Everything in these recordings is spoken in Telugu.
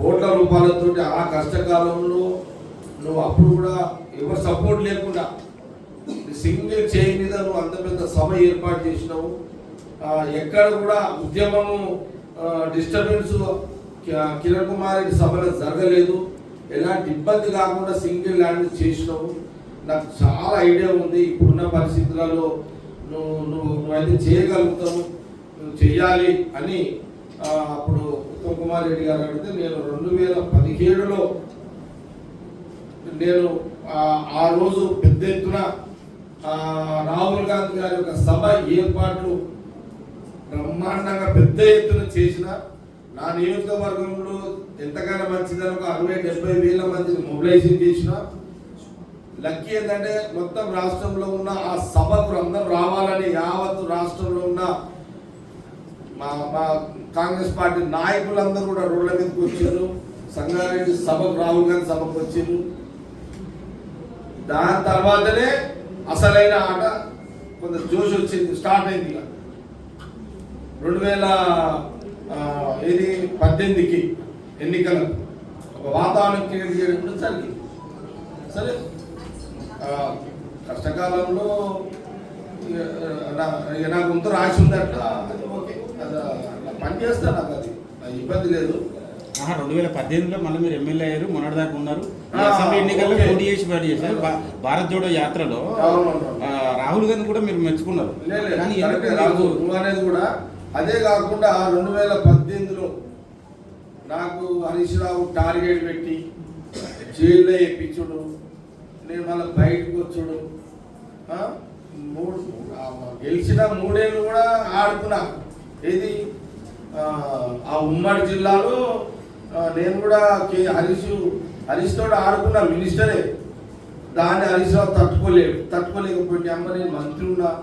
కోట్ల రూపాయలతో ఆ కష్టకాలంలో నువ్వు అప్పుడు కూడా ఎవరు సపోర్ట్ లేకుండా సింగిల్ చేయి మీద నువ్వు అంత పెద్ద సభ ఏర్పాటు చేసినావు. ఎక్కడ కూడా ఉద్యమము డిస్టర్బెన్స్ కిరణ్ కుమార్ రెడ్డి సభలో జరగలేదు. ఎలాంటి ఇబ్బంది కాకుండా సింగిల్ ల్యాండ్ చేసినావు. నాకు చాలా ఐడియా ఉంది. ఇప్పుడున్న పరిస్థితులలో నువ్వు నువ్వు నువ్వైతే చేయగలుగుతావు. నువ్వు చెయ్యాలి అని అప్పుడు కుమార్ రెడ్డి గారు అడిగితే నేను రెండు వేల పదిహేడులో నేను ఆ, రోజు పెద్ద ఎత్తున రాహుల్ గాంధీ గారి యొక్క సభ ఏర్పాట్లు బ్రహ్మాండంగా పెద్ద ఎత్తున చేసిన నా నియోజకవర్గంలో ఎంతగానో మంచిదని ఒక అరవై డెబ్బై వేల మందిని మొబిలైజేషన్ చేసిన లక్కీ ఏంటంటే మొత్తం రాష్ట్రంలో ఉన్న ఆ సభకు అందరూ రావాలని యావత్ రాష్ట్రంలో ఉన్న మా మా కాంగ్రెస్ పార్టీ నాయకులందరూ కూడా రోడ్ల మీదకి వచ్చారు సంగారెడ్డి సభకు రాహుల్ గాంధీ సభకు వచ్చారు దాని తర్వాతనే అసలైన ఆట కొంత జోష్ వచ్చింది స్టార్ట్ అయింది ఇలా రెండు వేల ఇది ఏది? పద్దెనిమిదికి ఎన్నికలకు ఒక వాతావరణం క్రియేట్ చేయడం కూడా జరిగింది. సరే. కష్టకాలంలో నాకు ముందు రాసి ఉందట. అది అట్లా పని చేస్తా నాకు అది. ఇబ్బంది లేదు. రెండు వేల పద్దెనిమిదిలో మళ్ళీ మీరు ఎమ్మెల్యే అయ్యారు మొన్నటిదాకా ఉన్నారు. ఆ, అసెంబ్లీ ఎన్నికల్లో. పోటీ చేసి పోటీ చేశారు. భారత్ జోడో యాత్రలో రాహుల్ గాంధీ కూడా మీరు మెచ్చుకున్నారు. అనేది కూడా అదే కాకుండా రెండు వేల పద్దెనిమిదిలో నాకు హరీష్ రావు టార్గెట్ పెట్టి జైల్లో వేయించుడు నేను మళ్ళీ బయటకు వచ్చుడు? మూడు గెలిచిన మూడేళ్ళు కూడా ఆడుకున్నా. ఏది? ఆ, ఉమ్మడి జిల్లాలో నేను కూడా కే హరీష్ హరీష్ తోటి ఆడుకున్నా మినిస్టరే. దాన్ని హరీష్ రావు తట్టుకోలేడు. అమ్మ నేను మంత్రి ఉన్నా.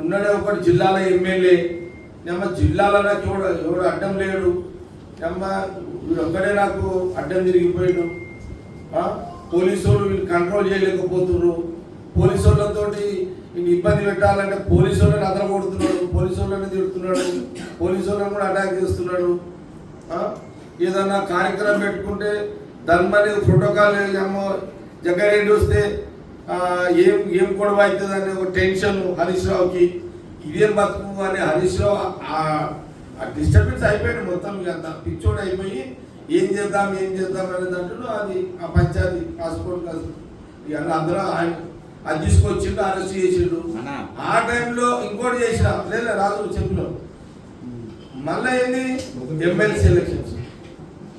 ఉన్నాడే ఒకటి జిల్లాలో ఎమ్మెల్యే. అమ్మ జిల్లాలో నాకు ఎవడు ఎవడు అడ్డం లేడు. అమ్మ వీడు ఒక్కడే నాకు అడ్డం తిరిగిపోయాడు. పోలీసు వాళ్ళు వీళ్ళు కంట్రోల్ చేయలేకపోతున్నారు. పోలీసు వాళ్ళతోటి ఇబ్బంది పెట్టాలంటే పోలీసు వాళ్ళని అదర కొడుతున్నాడు పోలీసు వాళ్ళని తిడుతున్నాడు పోలీసు వాళ్ళని కూడా అటాక్ చేస్తున్నాడు. ఏదన్నా కార్యక్రమం పెట్టుకుంటే దాని మీద ప్రోటోకాల్ ఏమో జగ్గారెడ్డి వస్తే ఏం ఏం గొడవ అవుతుంది అనే ఒక టెన్షన్ హరీష్ రావుకి. ఇదేం బతుకు అని హరీష్ రావు ఆ- డిస్టర్బెన్స్ అయిపోయాడు మొత్తం ఇక అంత. పిచ్చోడు అయిపోయి ఏం చేద్దాం ఏం చేద్దాం అనే దాంట్లో అది ఆ పంచాయతీ పాస్పోర్ట్ కాదు ఇక అందరూ ఆయన అది తీసుకొచ్చిండు అరెస్ట్ చేసిండు. ఆ టైంలో ఇంకోటి చేసిన లేదు రాజు చెప్పిన మళ్ళీ ఏంది? ఎమ్మెల్సీ ఎలక్షన్స్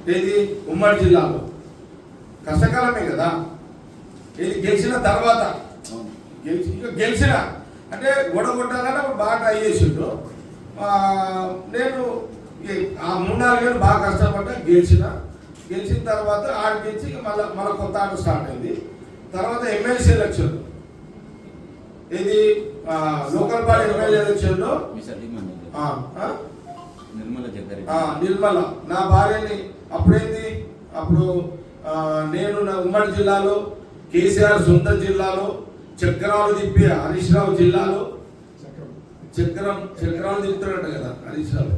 ఏది? ఉమ్మడి జిల్లాలో. కష్టకాలమే కదా. ఇది గెలిచిన తర్వాత. గెలిచిన. అంటే ఓడగొట్టాలని అప్పుడు బాగా ట్రై చేసిండు. నేను ఆ మూడు నాలుగు వేలు బాగా కష్టపడ్డా గెలిచిన. గెలిచిన తర్వాత ఆడ గెలిచి ఇక మళ్ళీ మళ్ళీ కొత్త ఆట స్టార్ట్ అయింది. తర్వాత ఎమ్మెల్సీ ఎలక్షన్ ఇది ఆ, లోకల్ బాడీ ఎమ్మెల్యే ఆ? నిర్మల జగ్గారెడ్డి. ఆ, నిర్మల. నా భార్యని అప్పుడేంది? అప్పుడు నేను నా ఉమ్మడి జిల్లాలో కేసీఆర్ సొంత జిల్లాలో చక్రాలు తిప్పి హరీష్ రావు జిల్లాలో చక్రం. చక్రాలు తిప్పుతాడంట కదా హరీష్ రావు.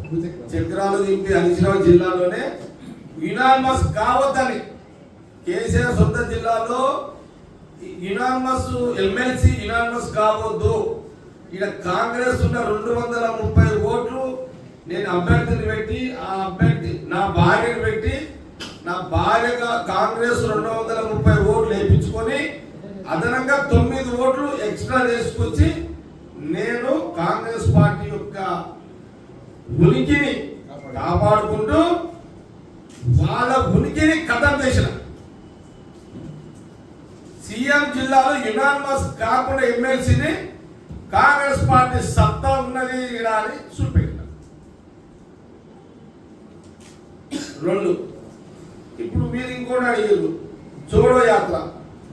చక్రాలు తిప్పి హరీష్ రావు జిల్లాలోనే యునానిమస్ కావద్దని కేసీఆర్ సొంత జిల్లాలో యునానిమస్ ఎమ్మెల్సీ యునానిమస్ కావద్దు. ఇక్కడ కాంగ్రెస్ ఉన్న రెండు వందల ముప్పై ఓట్లు నేను అభ్యర్థిని పెట్టి ఆ అభ్యర్థి నా భార్యను పెట్టి నా భార్యగా కాంగ్రెస్ రెండు వందల ముప్పై ఓట్లు వేయించుకొని అదనంగా తొమ్మిది ఓట్లు ఎక్స్ట్రా చేసుకొచ్చి నేను కాంగ్రెస్ పార్టీ యొక్క ఉనికిని కాపాడుకుంటూ వాళ్ళ ఉనికిని కథం చేసిన. సీఎం జిల్లాలో యునానిమస్ కాకుండా ఎమ్మెల్సీని కాంగ్రెస్ పార్టీ సత్తా ఉన్నది ఈడ అని చూపెట్టిన. రెండు. ఇప్పుడు మీరు ఇంకోటి అడిగారు. జోడో యాత్ర.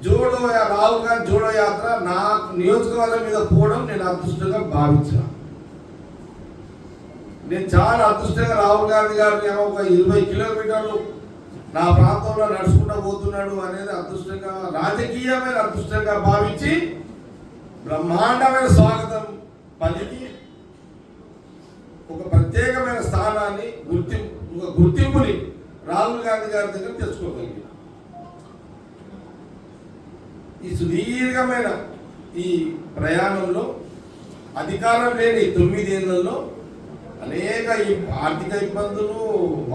జోడో రాహుల్ గాంధీ జోడో యాత్ర నా నియోజకవర్గం మీద పోవడం నేను అదృష్టంగా భావించిన. నేను చాలా అదృష్టంగా రాహుల్ గాంధీ గారిని ఏమో ఒక ఇరవై కిలోమీటర్లు నా ప్రాంతంలో నడుచుకుంటూ పోతున్నాడు అనేది అదృష్టంగా రాజకీయమైన అదృష్టంగా భావించి బ్రహ్మాండమైన స్వాగతం పలికి ఒక ప్రత్యేకమైన స్థానాన్ని గుర్తింపు ఒక గుర్తింపుని రాహుల్ గాంధీ గారి దగ్గర తెచ్చుకోగలిగిన ఈ సుదీర్ఘమైన ఈ ప్రయాణంలో అధికారం లేని తొమ్మిదేళ్ళలో అనేక ఈ ఆర్థిక ఇబ్బందులు